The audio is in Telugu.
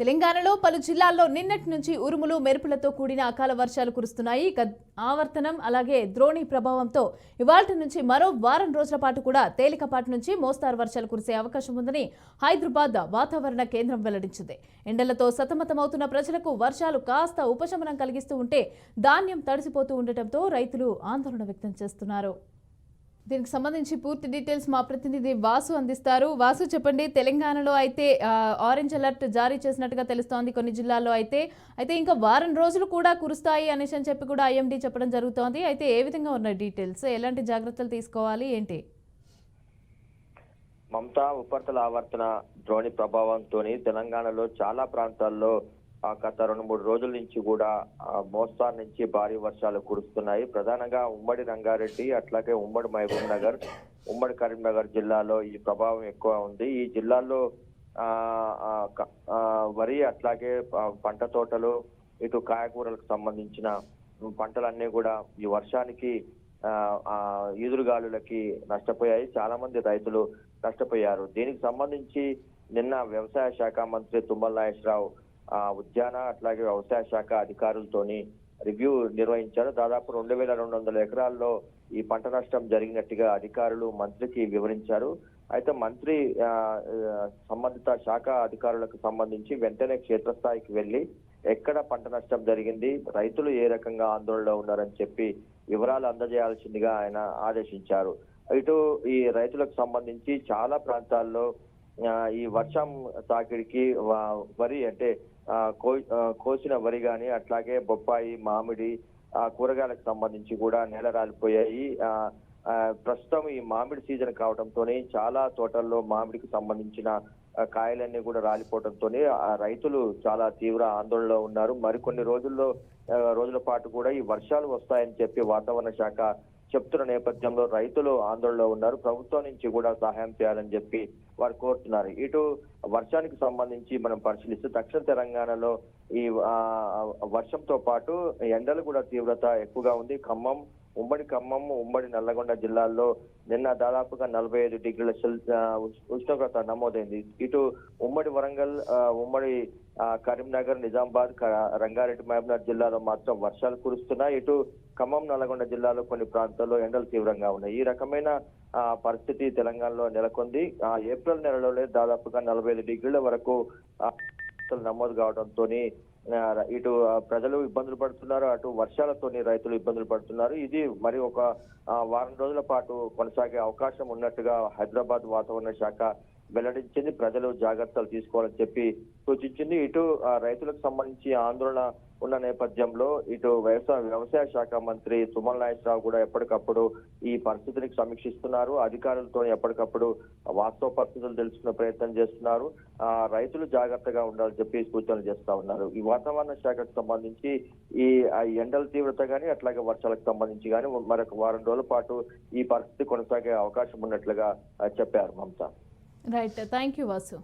తెలంగాణలో పలు జిల్లాల్లో నిన్నటి నుంచి ఉరుములు మెరుపులతో కూడిన అకాల వర్షాలు కురుస్తున్నాయి. ఆవర్తనం అలాగే ద్రోణి ప్రభావంతో ఇవాళ నుంచి మరో వారం రోజుల పాటు కూడా తేలికపాటి నుంచి మోస్తారు వర్షాలు కురిసే అవకాశం ఉందని హైదరాబాద్ వాతావరణ కేంద్రం వెల్లడించింది. ఎండలతో సతమతమవుతున్న ప్రజలకు వర్షాలు కాస్త ఉపశమనం కలిగిస్తూ ఉంటే ధాన్యం తడిసిపోతూ ఉండటంతో రైతులు ఆందోళన వ్యక్తం చేస్తున్నారు. దీనికి సంబంధించి పూర్తి డీటెయిల్స్ మా ప్రతినిధి వాసు అందిస్తారు. వాసు చెప్పండి తెలంగాణలో అయితే ఆరెంజ్ అలర్ట్ జారీ చేసినట్టుగా తెలుస్తోంది కొన్ని జిల్లాల్లో అయితే. అయితే ఇంకా వారం రోజులు కూడా కురుస్తాయి అనేసి అని చెప్పి కూడా ఐఎండీ చెప్పడం జరుగుతోంది. అయితే ఏ విధంగా ఉన్నాయి డీటెయిల్స్? ఎలాంటి జాగ్రత్తలు తీసుకోవాలి? ఏంటి? మమతా ఉపరితల ఆవర్తన ద్రోణి ప్రభావంతో తెలంగాణలో చాలా ప్రాంతాల్లో గత రెండు మూడు రోజుల నుంచి కూడా మోస్తారు నుంచి భారీ వర్షాలు కురుస్తున్నాయి. ప్రధానంగా ఉమ్మడి రంగారెడ్డి అట్లాగే ఉమ్మడి మహబూబ్ నగర్ ఉమ్మడి కరీంనగర్ జిల్లాలో ఈ ప్రభావం ఎక్కువ ఉంది. ఈ జిల్లాల్లో వరి అట్లాగే పంట తోటలు ఇటు కాయగూరలకు సంబంధించిన పంటలన్నీ కూడా ఈ వర్షానికి ఈదురుగాలులకి నష్టపోయాయి. చాలా మంది రైతులు నష్టపోయారు. దీనికి సంబంధించి నిన్న వ్యవసాయ శాఖ మంత్రి తుమ్మల నాగేశ్వరరావు ఉద్యాన అట్లాగే వ్యవసాయ శాఖ అధికారులతోని రివ్యూ నిర్వహించారు. దాదాపు రెండు వేల రెండు వందల ఎకరాల్లో ఈ పంట నష్టం జరిగినట్టుగా అధికారులు మంత్రికి వివరించారు. అయితే మంత్రి సంబంధిత శాఖ అధికారులకు సంబంధించి వెంటనే క్షేత్రస్థాయికి వెళ్ళి ఎక్కడ పంట నష్టం జరిగింది రైతులు ఏ రకంగా ఆందోళనలో ఉన్నారని చెప్పి వివరాలు అందజేయాల్సిందిగా ఆయన ఆదేశించారు. ఇటు ఈ రైతులకు సంబంధించి చాలా ప్రాంతాల్లో ఈ వర్షం తాకిడికి వరి అంటే కో- కోసిన వరి గాని అట్లాగే బొప్పాయి మామిడి ఆ, కూరగాయలకు సంబంధించి కూడా నేల రాలిపోయాయి. ప్రస్తుతం ఈ మామిడి సీజన్ కావడంతో చాలా తోటల్లో మామిడికి సంబంధించిన కాయలన్నీ కూడా రాలిపోవడంతో రైతులు చాలా తీవ్ర ఆందోళనలో ఉన్నారు. మరికొన్ని రోజుల్లో రోజుల పాటు కూడా ఈ వర్షాలు వస్తాయని చెప్పి వాతావరణ శాఖ చెప్తున్న నేపథ్యంలో రైతులు ఆందోళనలో ఉన్నారు. ప్రభుత్వం నుంచి కూడా సహాయం చేయాలని చెప్పి వారు కోరుతున్నారు. ఇటు వర్షానికి సంబంధించి మనం పరిశీలిస్తే దక్షిణ తెలంగాణలో ఈ వర్షంతో పాటు ఎండలు కూడా తీవ్రత ఎక్కువగా ఉంది. ఖమ్మం ఉమ్మడి ఖమ్మం ఉమ్మడి నల్లగొండ జిల్లాల్లో నిన్న దాదాపుగా నలభై ఐదు డిగ్రీల సెల్ ఉష్ణోగ్రత నమోదైంది. ఇటు ఉమ్మడి వరంగల్ ఉమ్మడి కరీంనగర్ నిజామాబాద్ రంగారెడ్డి మహబూబ్నగర్ జిల్లాలో మాత్రం వర్షాలు కురుస్తున్నాయి. ఇటు ఖమ్మం నల్గొండ జిల్లాలో కొన్ని ప్రాంతాల్లో ఎండలు తీవ్రంగా ఉన్నాయి. ఈ రకమైన పరిస్థితి తెలంగాణలో నెలకొంది. ఏప్రిల్ నెలలోనే దాదాపుగా నలభై ఐదు డిగ్రీల వరకు ఆ, నమోదు కావడంతో ఇటు ప్రజలు ఇబ్బందులు పడుతున్నారు అటు వర్షాలతోని రైతులు ఇబ్బందులు పడుతున్నారు. ఇది మరి ఒక వారం రోజుల పాటు కొనసాగే అవకాశం ఉన్నట్టుగా హైదరాబాద్ వాతావరణ శాఖ వెల్లడించింది ప్రజలు జాగ్రత్తలు తీసుకోవాలని చెప్పి సూచించింది. ఇటు ఆ, రైతులకు సంబంధించి ఆందోళన ఉన్న నేపథ్యంలో ఇటు వ్యవసాయ వ్యవసాయ శాఖ మంత్రి సుమన్ నాయకరావు కూడా ఎప్పటికప్పుడు ఈ పరిస్థితిని సమీక్షిస్తున్నారు. అధికారులతో ఎప్పటికప్పుడు వాస్తవ పరిస్థితులు తెలుసుకునే ప్రయత్నం చేస్తున్నారు. ఆ రైతులు జాగ్రత్తగా ఉండాలని చెప్పి సూచనలు చేస్తా ఉన్నారు. ఈ వాతావరణ శాఖకు సంబంధించి ఈ ఎండల తీవ్రత కానీ అట్లాగే వర్షాలకు సంబంధించి కానీ మరొక వారం రోజుల పాటు ఈ పరిస్థితి కొనసాగే అవకాశం ఉన్నట్లుగా చెప్పారు Mamata. Right. Thank you, Vasu.